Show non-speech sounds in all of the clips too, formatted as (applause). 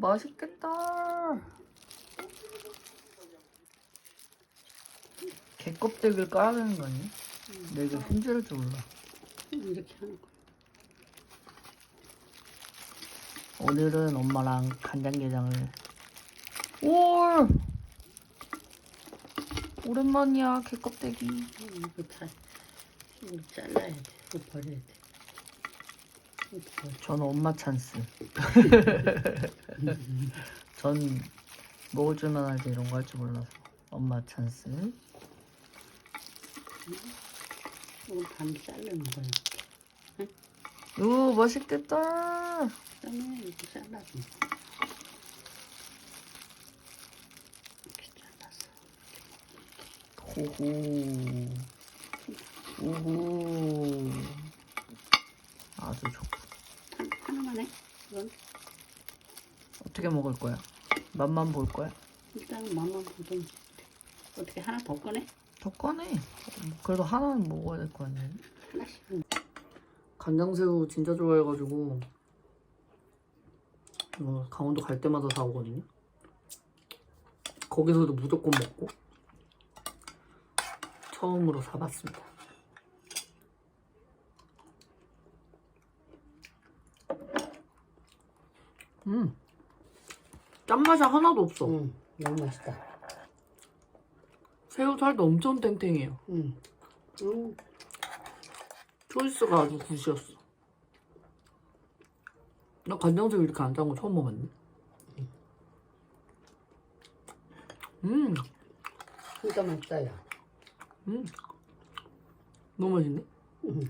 맛있겠다. 개 껍데기를 까야 되는 거 아니야? 내가 힘줄 줄 몰라. 이렇게 하는 거. 오늘은 엄마랑 간장게장을 올 오랜만이야 개 껍데기. 이거 다 이거 잘라야 돼. 이거 버려야 돼. 저는 엄마 찬스. (laughs) 전 먹어줄만 할때 이런 거 할 줄 몰라서 엄마 찬스. 이거 반 자르는 거야. 오 맛있겠다. 그다음에 이렇게 잘라서 이렇게 잘라서 호호. 오호. 아주 좋고. 한, 하나만 해. 이건 어떻게 먹을 거야? 맛만 볼 거야? 일단 맛만 보좀 어떻게 하나 더 꺼내? 더 꺼내. 그래도 하나는 먹어야 될 거 아니야? 하나씩은 간장새우 진짜 좋아해가지고 이거 강원도 갈 때마다 사오거든요. 거기서도 무조건 먹고 처음으로 사봤습니다. 음, 짠맛이 하나도 없어. 응 너무 맛있다. 새우 살도 엄청 탱탱해요. 응. 응. 초이스가 아주 굿이었어. 나 간장새우 이렇게 안 짠 거 처음 먹었네. 음, 진짜 맛있다 야. 음. 너무 맛있네. 응.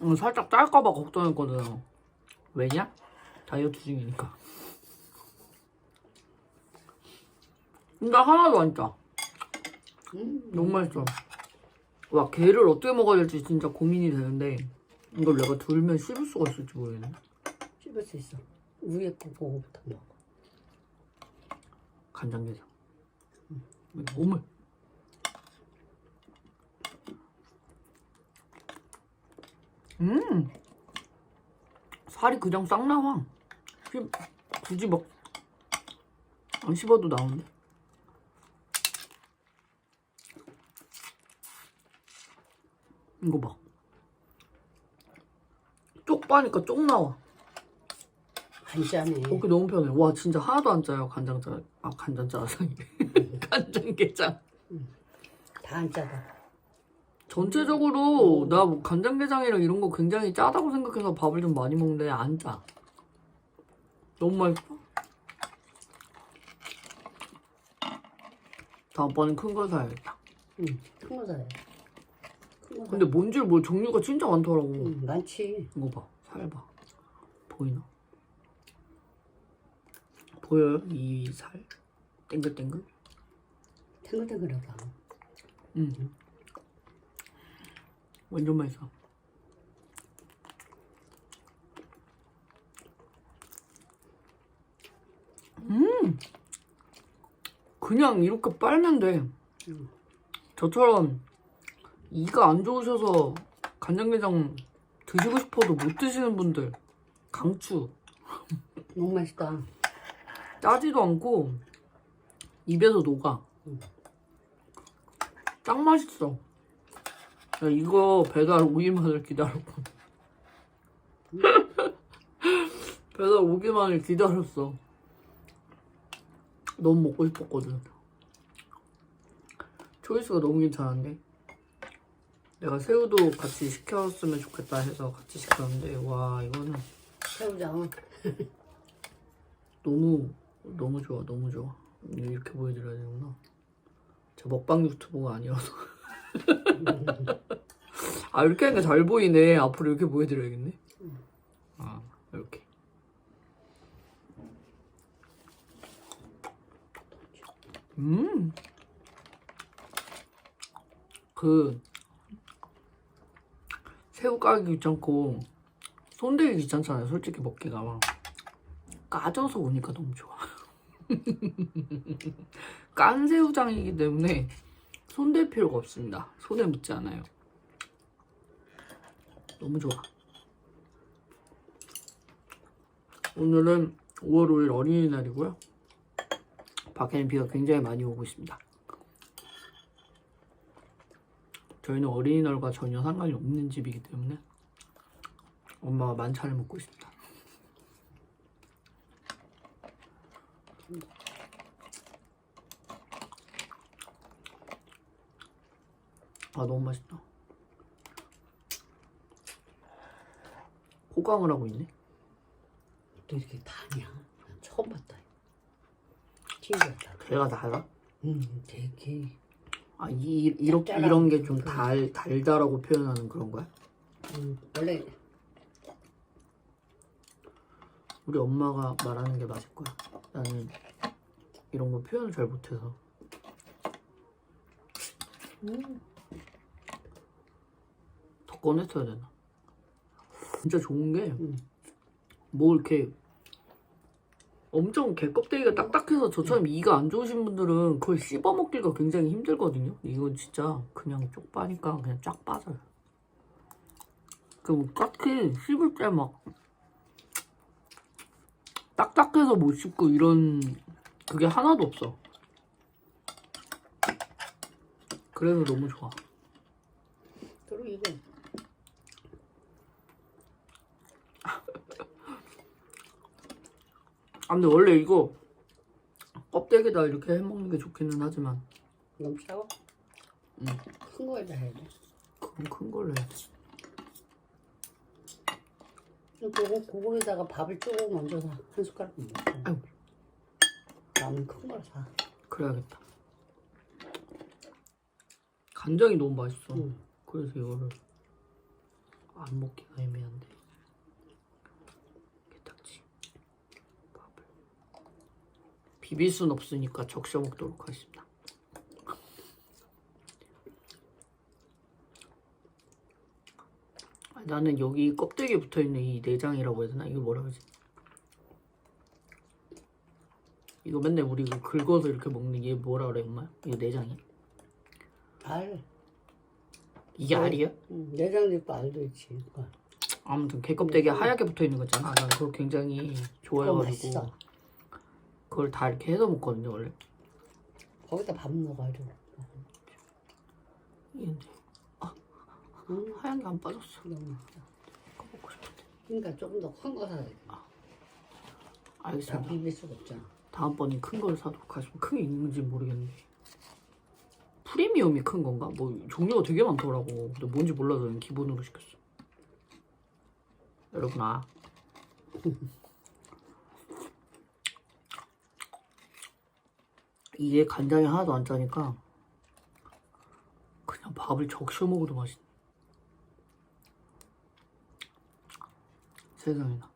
음, 살짝 짤까봐 걱정했거든. 왜냐? 다이어트 중이니까. 근데 하나도 안 짜. 응. 너무 맛있어. 와, 게를 어떻게 먹어야 될지 진짜 고민이 되는데, 이걸 내가 들면 씹을 수가 있을지 모르겠네. 씹을 수 있어. 위에 거 그거부터 먹어. 간장게장. 오물. 음! 살이 그냥 싹 나와. 씹- 굳이 막, 안 씹어도 나오는데? 이거 봐. 쪽 빠니까 쪽 나와. 안 짜네. 먹기 너무 편해. 와, 진짜 하나도 안 짜요, 간장 짜. 아, 간장짜장이. (laughs) 간장 게장. 다 안 짜다. 전체적으로 나 뭐 간장게장이랑 이런 거 굉장히 짜다고 생각해서 밥을 좀 많이 먹는데 안 짜. 너무 맛있어. 다음번엔 큰 걸 사야겠다. 응. 큰 거 사야 돼. 큰거 사. 근데 뭔지 뭐 종류가 진짜 많더라고. 응, 많지. 이거 봐, 살 봐. 보이나? 보여요? 이 살? 땡글땡글? 탱글탱글하다. 응. 완전 맛있어. 음! 그냥 이렇게 빨면 돼. 응. 저처럼 이가 안 좋으셔서 간장게장 드시고 싶어도 못 드시는 분들 강추. (laughs) 너무 맛있다. 짜지도 않고 입에서 녹아. 짱 맛있어. 야, 이거 배달 오기만을 기다렸고. (laughs) 배달 오기만을 기다렸어. 너무 먹고 싶었거든. 초이스가 너무 괜찮은데? 내가 새우도 같이 시켰으면 좋겠다 해서 같이 시켰는데, 와, 이거는 새우장. (laughs) 너무 너무 좋아 너무 좋아 이렇게 보여드려야 되구나 저 먹방 유튜버가 아니어서 (laughs) 아 이렇게 하니까 잘 보이네. 앞으로 이렇게 보여드려야겠네. 아 이렇게. 음 그 새우 까기 귀찮고 손대기 귀찮잖아요 솔직히 먹기가. 막 까져서 오니까 너무 좋아. (laughs) 깐 새우장이기 때문에 손댈 필요가 없습니다. 손에 묻지 않아요. 너무 좋아. 오늘은 5월 5일 어린이날이고요. 밖에는 비가 굉장히 많이 오고 있습니다. 저희는 어린이날과 전혀 상관이 없는 집이기 때문에 엄마가 만차를 먹고 있습니다. 아 너무 맛있다. 호강을 하고 있네. 또 이렇게 다냐? 난 처음 봤다. 신기하다. 걔가 달아? 음, 되게. 아, 이, 이렇게, 이런 게좀 그- 달, 달다라고 표현하는 그런 거야? 음, 원래 우리 엄마가 말하는 게 맞을 거야. 나는 이런 거 표현을 잘 못해서. 음, 더 꺼냈어야 되나? 진짜 좋은 게, 음. 뭐 이렇게 엄청 개 껍데기가 딱딱해서 저처럼 이가 안 좋으신 분들은 그걸 씹어 먹기가 굉장히 힘들거든요. 이건 진짜 그냥 쪽 빠니까 그냥 쫙 빠져요. 그리고 딱히 씹을 때 막 딱딱해서 못 씹고 이런 그게 하나도 없어. 그래서 너무 좋아. 그리고 이거 아 근데 원래 이거 껍데기다 이렇게 해먹는 게 좋기는 하지만 너무 차워? 응. 큰 거에다 해야 돼. 그럼 큰 걸로 해야지. 그거 그거에다가 밥을 조금 얹어서 한 숟가락 먹어. 아이고. 나는 큰 걸 사. 그래야겠다. 간장이 너무 맛있어. 응. 그래서 이거를 안 먹기가 애매한데. 게딱지 밥을 비빌 순 없으니까 적셔 먹도록 하겠습니다. 아, 나는 여기 껍데기에 붙어 있는 이 내장이라고 해야 되나? 이거 뭐라 그러지? 이거 맨날 우리 이거 긁어서 이렇게 먹는 얘 뭐라 그래 엄마? 이거 내장이야? 알. 이게 어. 알이야? 응, 내장도 있고 알도 있지. 아무튼 개껍데기 하얗게 붙어 있는 거 있잖아. 난 그거 굉장히 좋아해가지고. 그걸 다 이렇게 해서 먹거든요 원래. 거기다 밥 넣어가지고. 이게 응, 하얀 게 안 빠졌어. 너무 맛있어. 그거 먹고 싶은데. 그러니까 조금 더 큰 거 사야 돼. 다 알겠습니다. 비빌 수가 없잖아. 다음번엔 큰 걸 사도록 하겠습니다. 큰게 있는지 모르겠는데. 프리미엄이 큰 건가? 뭐 종류가 되게 많더라고. 근데 뭔지 몰라서 그냥 기본으로 시켰어. 여러분 아. (laughs) 이게 간장이 하나도 안 짜니까 그냥 밥을 적셔 먹어도 맛있네. 세상에나.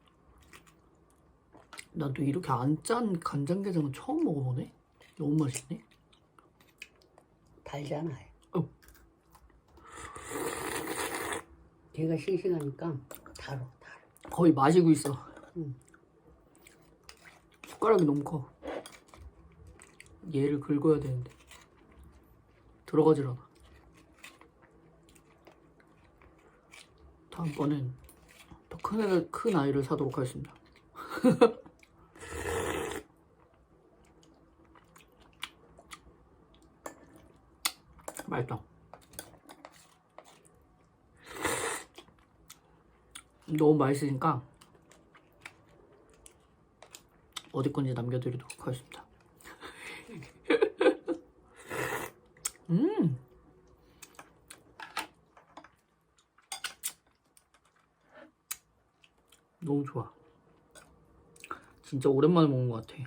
나도 이렇게 안 짠 간장게장은 처음 먹어보네. 너무 맛있네. 달잖아. 어. 걔가 싱싱하니까 달어, 달. 거의 마시고 있어. 응. 숟가락이 너무 커. 얘를 긁어야 되는데 들어가질 않아. 다음번엔 더 큰 애를 큰 아이를 사도록 하겠습니다. (laughs) 맛있다. 너무 맛있으니까 어디 건지 남겨드리도록 하겠습니다. 음. 너무 좋아. 진짜 오랜만에 먹는 것 같아.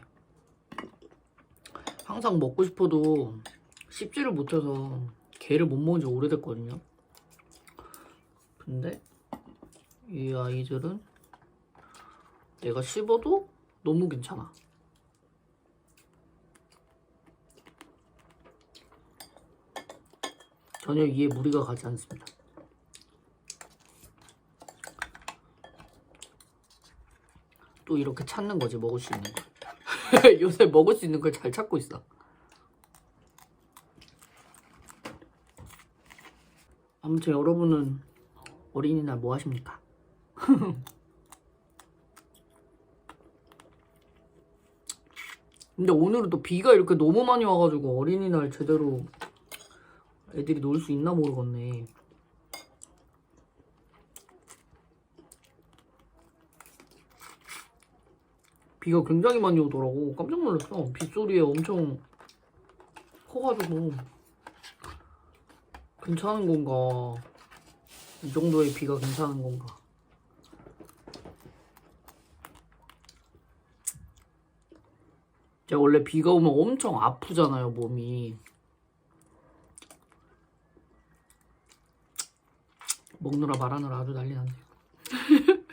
항상 먹고 싶어도 씹지를 못해서 게를 못 먹은 지 오래됐거든요. 근데 이 아이들은 내가 씹어도 너무 괜찮아. 전혀 이에 무리가 가지 않습니다. 또 이렇게 찾는 거지 먹을 수 있는 걸. (laughs) 요새 먹을 수 있는 걸 잘 찾고 있어. 아무튼 여러분은 어린이날 뭐 하십니까? (laughs) 근데 오늘은 또 비가 이렇게 너무 많이 와가지고 어린이날 제대로 애들이 놀 수 있나 모르겠네. 비가 굉장히 많이 오더라고. 깜짝 놀랐어. 빗소리에 엄청 커가지고. 괜찮은 건가. 이 정도의 비가 괜찮은 건가. 제가 원래 비가 오면 엄청 아프잖아요, 몸이. 먹느라 말하느라 아주 난리 났네요. (laughs)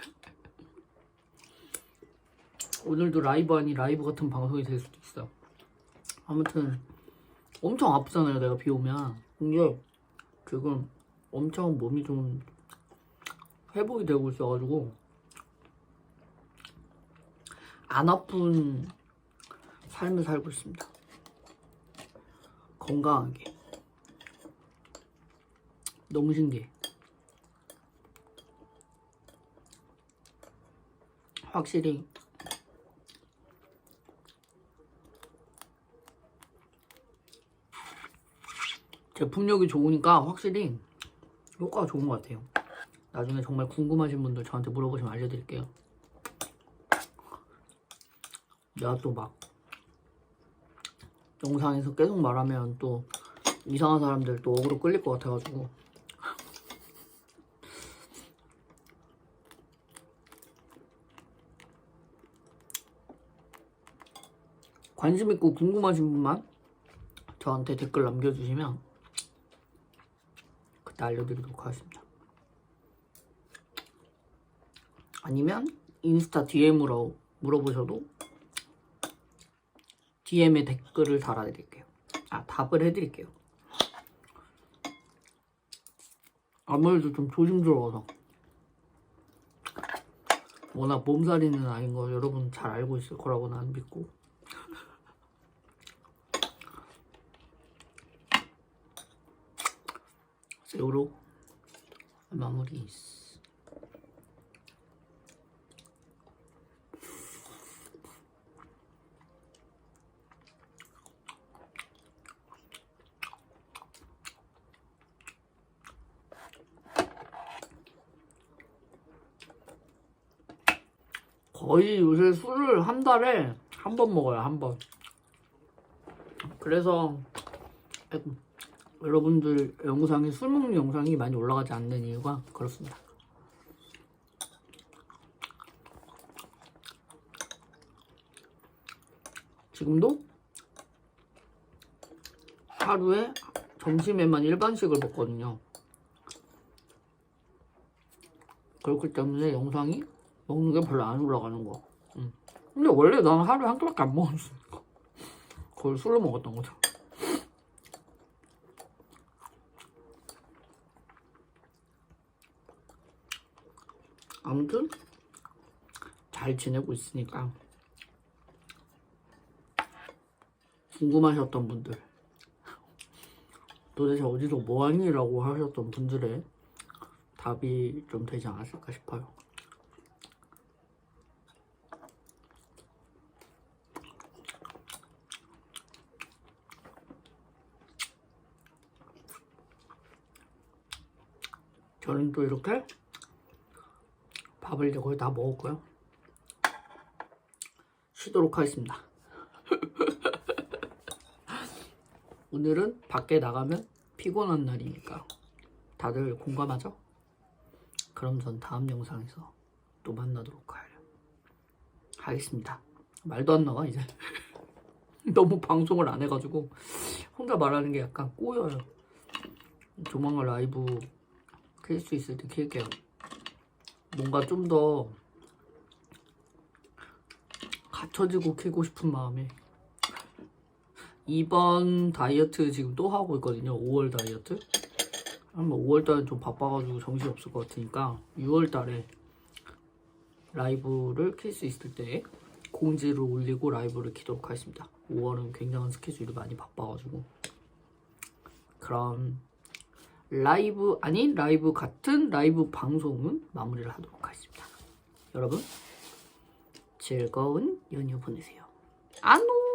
오늘도 라이브 아니 라이브 같은 방송이 될 수도 있어. 아무튼 엄청 아프잖아요, 내가 비 오면. 근데 지금 엄청 몸이 좀 회복이 되고 있어가지고 안 아픈 삶을 살고 있습니다. 건강하게. 너무 신기해. 확실히 제품력이 좋으니까 확실히 효과가 좋은 것 같아요. 나중에 정말 궁금하신 분들 저한테 물어보시면 알려드릴게요. 내가 또 막 영상에서 계속 말하면 또 이상한 사람들 또 억으로 끌릴 것 같아가지고 관심 있고 궁금하신 분만 저한테 댓글 남겨주시면 그때 알려드리도록 하겠습니다. 아니면 인스타 DM으로 물어보셔도 DM에 댓글을 달아드릴게요. 아, 답을 해드릴게요. 아무래도 좀 조심스러워서. 워낙 몸살이는 아닌 거 여러분 잘 알고 있을 거라고 난 믿고. 새우로 마무리. 거의 요새 술을 한 달에 한 번 먹어요, 한 번. 그래서 여러분들 영상이 술 먹는 영상이 많이 올라가지 않는 이유가 그렇습니다. 지금도 하루에 점심에만 일반식을 먹거든요. 그렇기 때문에 영상이 먹는 게 별로 안 올라가는 거. 음. 근데 원래 나는 하루에 한 끼밖에 안 먹었으니까. 그걸 술로 먹었던 거죠. 아무튼 잘 지내고 있으니까 궁금하셨던 분들 도대체 어디서 뭐하니 라고 하셨던 분들의 답이 좀 되지 않았을까 싶어요. 저는 또 이렇게 밥을 이제 거의 다 먹었고요. 쉬도록 하겠습니다. (laughs) 오늘은 밖에 나가면 피곤한 날이니까 다들 공감하죠? 그럼 전 다음 영상에서 또 만나도록 할- 하겠습니다. 말도 안 나와 이제. (laughs) 너무 방송을 안 해가지고 혼자 말하는 게 약간 꼬여요. 조만간 라이브 킬 수 있을 때 킬게요. 뭔가 좀 더 갖춰지고 키고 싶은 마음에. 이번 다이어트 지금 또 하고 있거든요. 5월 다이어트. 한번 5월 달은 좀 바빠가지고 정신이 없을 것 같으니까 6월 달에 라이브를 킬 수 있을 때 공지를 올리고 라이브를 키도록 하겠습니다. 5월은 굉장한 스케줄이 많이 바빠가지고. 그럼 라이브 아닌 라이브 같은 라이브 방송은 마무리를 하도록 하겠습니다. 여러분 즐거운 연휴 보내세요. 안녕.